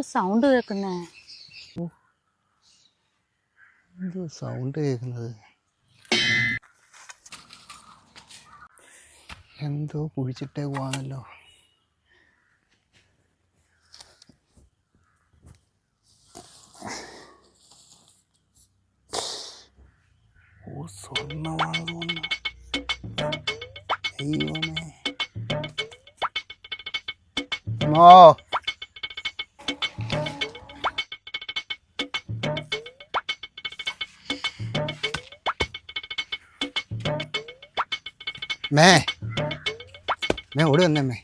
Sound കേൾക്കുന്നേ? എന്തോ sound കേൾക്കുന്നത്? എന്തോ കുഴിച്ചിട്ടേ പോവാണല്ലോ. ഓ സ്വർണമാണ് തോന്നുന്നു. ദൈവമേ. മോ മേ. മേ ഓടി വന്നേ മേ.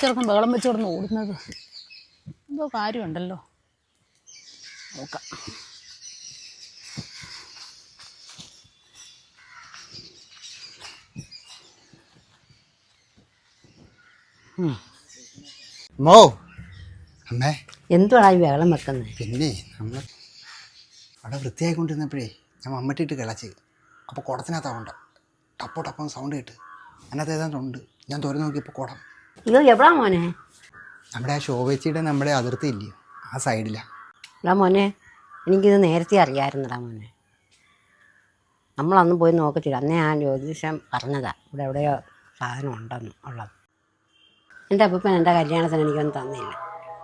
ചെറുക്കൻ ബഹളം വെച്ച് കിടന്ന് ഓടുന്നത്. എന്തോ കാര്യമുണ്ടല്ലോ. നോക്കാം. മോ. അമ്മേ. എന്തുവാടാ ഈ വെള്ളം വെക്കുന്നത്? പിന്നെ നമ്മൾ അവിടെ വൃത്തിയായിക്കൊണ്ടിരുന്നപ്പോഴേ ഞാൻ മമ്മട്ടിട്ട് കിളച്ച് അപ്പോൾ കുടത്തിനകത്താവണ്ട ടപ്പോ ടപ്പം സൗണ്ട് കേട്ട്. അതിനകത്ത് ഏതാണ്ട് ഉണ്ട്. ഞാൻ തുറന്നു നോക്കിയപ്പോൾ കുടം. ഇത് എവിടാ മോനെ? നമ്മുടെ ആ ശോഭച്ചിയുടെ നമ്മുടെ അതിർത്തി ഇല്ലയോ ആ സൈഡിലാണ് എടാ മോനെ എനിക്കിത് നേരത്തെ അറിയാമായിരുന്നടാ മോനെ. നമ്മളന്ന് പോയി നോക്കത്തില്ല. അന്നേ ആ ജ്യോതിഷം പറഞ്ഞതാ. ഇവിടെ എവിടെയോ സാധനം ഉണ്ടെന്ന് ഉള്ളത്. എന്റെ അപ്പൂപ്പൻ എന്റെ കല്യാണത്തിന് എനിക്കൊന്നും തന്നില്ല.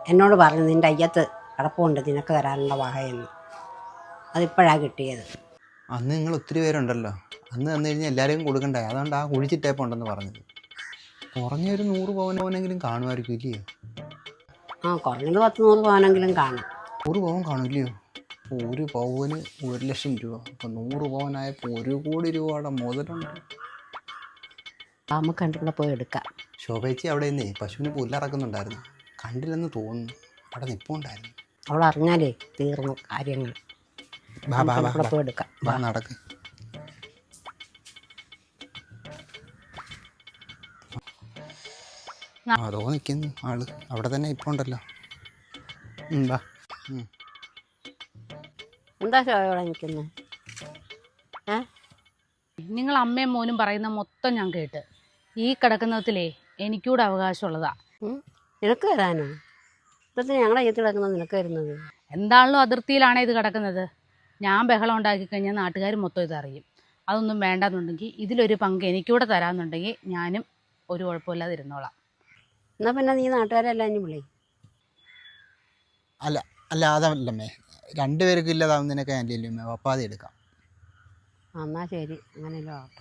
എന്നോട് പറഞ്ഞു നിന്റെ അയ്യത്ത് കിടപ്പുണ്ട്. നിനക്ക് തരാനുള്ള വകയെന്ന് അതിപ്പോഴാണ് കിട്ടിയത്. അന്ന് നിങ്ങൾ ഒത്തിരി പേരുണ്ടല്ലോ. അന്ന് തന്നു കഴിഞ്ഞാൽ എല്ലാവരെയും കൊടുക്കണ്ടേ? അതുകൊണ്ട് ആ കുഴിച്ചിട്ടേപ്പം ഉണ്ടെന്ന് പറഞ്ഞത്. കുറഞ്ഞൊരു നൂറ് പവൻ പവനെങ്കിലും കാണുമായിരിക്കും ഇല്ലയോ? ആ കുറഞ്ഞത് പത്ത് നൂറ് പവനെങ്കിലും കാണും. നൂറ് പവൻ കാണില്ലയോ ഒരു പവന് ഒരു ലക്ഷം രൂപ. അപ്പോൾ നൂറ് പവനായപ്പോൾ ഒരു കോടി രൂപയുടെ മുതലുണ്ട് നമുക്ക് കണ്ടിട്ട് പോയി എടുക്കാം. ശോഭേച്ചി അവിടെ നിന്നേ പശുവിന് പുല്ലറക്കുന്നുണ്ടായിരുന്നു കണ്ടില്ലെന്ന് തോന്നുന്നു. അവിടെ നിപ്പുണ്ടായിരുന്നു. അവൾ അറിഞ്ഞാലേ തീർന്നു കാര്യങ്ങൾ. ഇവിടെ ബാ. പോയി എടുക്കാം. ബാ നടക്ക്. ആ, അതോ നിൽക്കുന്നു ആൾ. അവിടെ തന്നെ ഇപ്പോൾ ഉണ്ടല്ലോ. എന്താ നിൽക്കുന്നത് നിങ്ങൾ അമ്മയും മോനും പറയുന്ന മൊത്തം ഞാൻ കേട്ട്. ഈ കിടക്കുന്നതിലേ എനിക്കൂടെ അവകാശമുള്ളതാ? നിനക്ക് വരാനോ? ഇപ്പത്തിന് ഞങ്ങളെ അയ്യത്ത് കിടക്കുന്നത് നിനക്ക് വരുന്നത്? എന്താണല്ലോ അതിർത്തിയിലാണ് ഇത് കിടക്കുന്നത്? ഞാൻ ബഹളം ഉണ്ടാക്കി കഴിഞ്ഞാൽ നാട്ടുകാർ മൊത്തം ഇതറിയും അതൊന്നും വേണ്ടെന്നുണ്ടെങ്കിൽ ഇതിലൊരു പങ്ക് എനിക്കൂടെ തരാമെന്നുണ്ടെങ്കിൽ ഞാനും ഒരു കുഴപ്പമില്ലാതെ ഇരുന്നോളാം. എന്നാ പിന്നെ നീ നാട്ടുകാരെല്ലാം ഇനി വിളി. അല്ല അല്ല അതല്ലമ്മേ രണ്ടുപേർക്കും ഇല്ലാതാവുന്നതിനൊക്കെ ഞാൻ ഇല്ലമ്മേ പപ്പാതി എടുക്കാം. എന്നാ ശരി. അങ്ങനെയല്ലോ ആവട്ടെ.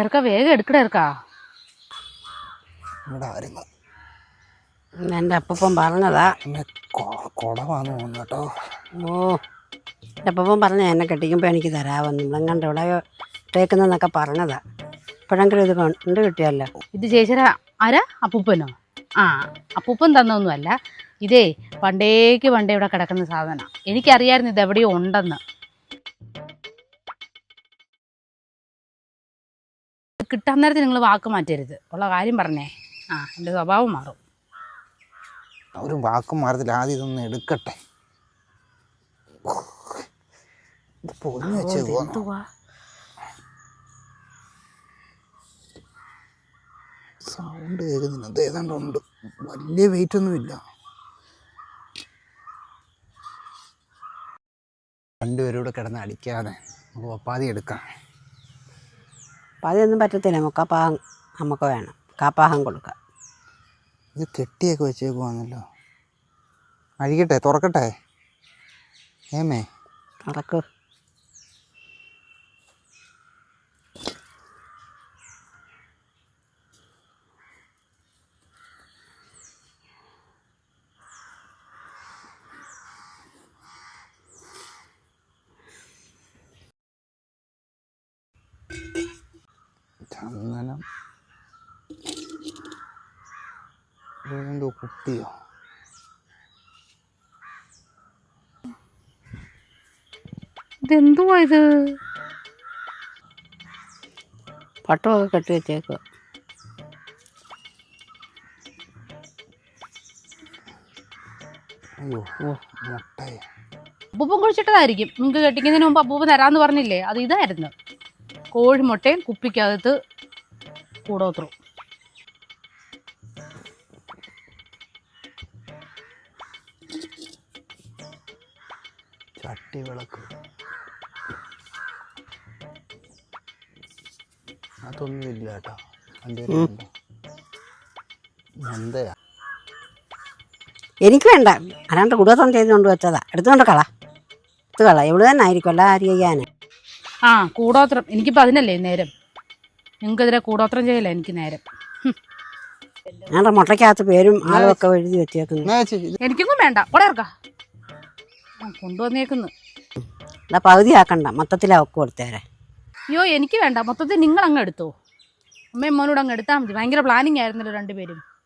ഇറക്ക വേഗം എടുക്കട ഇറക്കാ ഇവിടെ എന്റെ അപ്പം പറഞ്ഞതാ. എന്നെ കുടവാന്ന് തോന്നുന്നു കേട്ടോ. ഓ എന്റെ അപ്പം പറഞ്ഞ എന്നെ കെട്ടിക്കുമ്പോൾ എനിക്ക് തരാമെന്ന് ഇവിടെ കണ്ട് ഇവിടെ ഇട്ടേക്കുന്നതെന്നൊക്കെ പറഞ്ഞതാ. ഇപ്പോഴെങ്കിലും ഇത് കണ്ട് കിട്ടിയല്ലോ ഇത് ചേച്ചരാ ആരാ? അപ്പൂപ്പനോ? ആ അപ്പൂപ്പൻ തന്നൊന്നുമല്ല. ഇതേ പണ്ടേക്ക് പണ്ടേ ഇവിടെ കിടക്കുന്ന സാധനം. എനിക്കറിയായിരുന്നു ഇത് എവിടെയോ ഉണ്ടെന്ന്. കിട്ടാൻ നേരത്തെ നിങ്ങൾ വാക്ക് മാറ്റരുത്. ഉള്ള കാര്യം പറഞ്ഞേ. ആ എന്റെ സ്വഭാവം മാറും. ഒരു വാക്കും മാറത്തില്ല. ആദ്യം ഇതൊന്നും എടുക്കട്ടെ. ഇത് പൊതിഞ്ഞ് വെച്ചേക്കുവാ. എന്തുവാ സൗണ്ട് കേൾക്കുന്നില്ല. അത് ഏതാണ്ട് ഉണ്ട്. വലിയ വെയിറ്റ് ഒന്നുമില്ല രണ്ടുപേരും കൂടെ കിടന്ന് അടിക്കാതെ നമുക്ക് ഒപ്പാതി എടുക്കാം. അപ്പം അതൊന്നും പറ്റത്തില്ല. മുക്കാപ്പാഹം നമുക്ക് വേണം. കാപ്പാഹം കൊടുക്കാം. ഇത് കെട്ടിയൊക്കെ വെച്ചേക്കുവാണല്ലോ അഴിക്കട്ടെ തുറക്കട്ടെ? ഏമേ? തുറക്ക്. ചന്ദനം. എന്തോ കുട്ടിയോ? ഇതെന്തുവാ ഇത്? പട്ടമൊക്കെ കെട്ടി വെച്ചേക്കുക അയ്യോ ഓ മുട്ടയോ? അപ്പൂപ്പൻ കുഴിച്ചിട്ടതായിരിക്കും. നിങ്ങൾക്ക് കെട്ടിക്കുന്നതിന് മുമ്പ് അപ്പൂപ്പ് തരാമെന്ന് പറഞ്ഞില്ലേ? അത് ഇതായിരുന്നു. കോഴിമുട്ടയും കുപ്പിക്കകത്ത് കൂടോത്രവും ചട്ടി വിളക്ക് അതൊന്നും ഇല്ല കേട്ടോ എന്റെ എന്തയാ എനിക്ക് വേണ്ട. അല്ലാണ്ട് കുടുംബം ചെയ്തുകൊണ്ട് വെച്ചതാ. എടുത്തുകൊണ്ട് കള. എടുത്ത് കള. ഇവിടെ തന്നെ ആയിരിക്കും അല്ല ആര് ചെയ്യാൻ ആ കൂടോത്രം. എനിക്കിപ്പോൾ അതിനല്ലേ നേരം? നിങ്ങൾക്കെതിരെ കൂടോത്രം ചെയ്യല്ലേ എനിക്ക് നേരം. ഞങ്ങളുടെ മുട്ടയ്ക്കകത്ത് പേരും ആളും ഒക്കെ എഴുതി വെച്ചേക്കുന്നു. എനിക്കൊന്നും വേണ്ട. ഇവിടെ ഇറക്കാം കൊണ്ടുവന്നേക്കുന്നു. അല്ല പകുതി ആക്കണ്ട. മൊത്തത്തിലാ ഒക്കെ കൊടുത്തേരെ. അയ്യോ എനിക്ക് വേണ്ട. മൊത്തത്തിൽ നിങ്ങൾ അങ്ങ് എടുത്തോ. അമ്മയും മോനോട് അങ്ങ് എടുത്താൽ മതി. ഭയങ്കര പ്ലാനിങ് ആയിരുന്നല്ലോ രണ്ടുപേരും.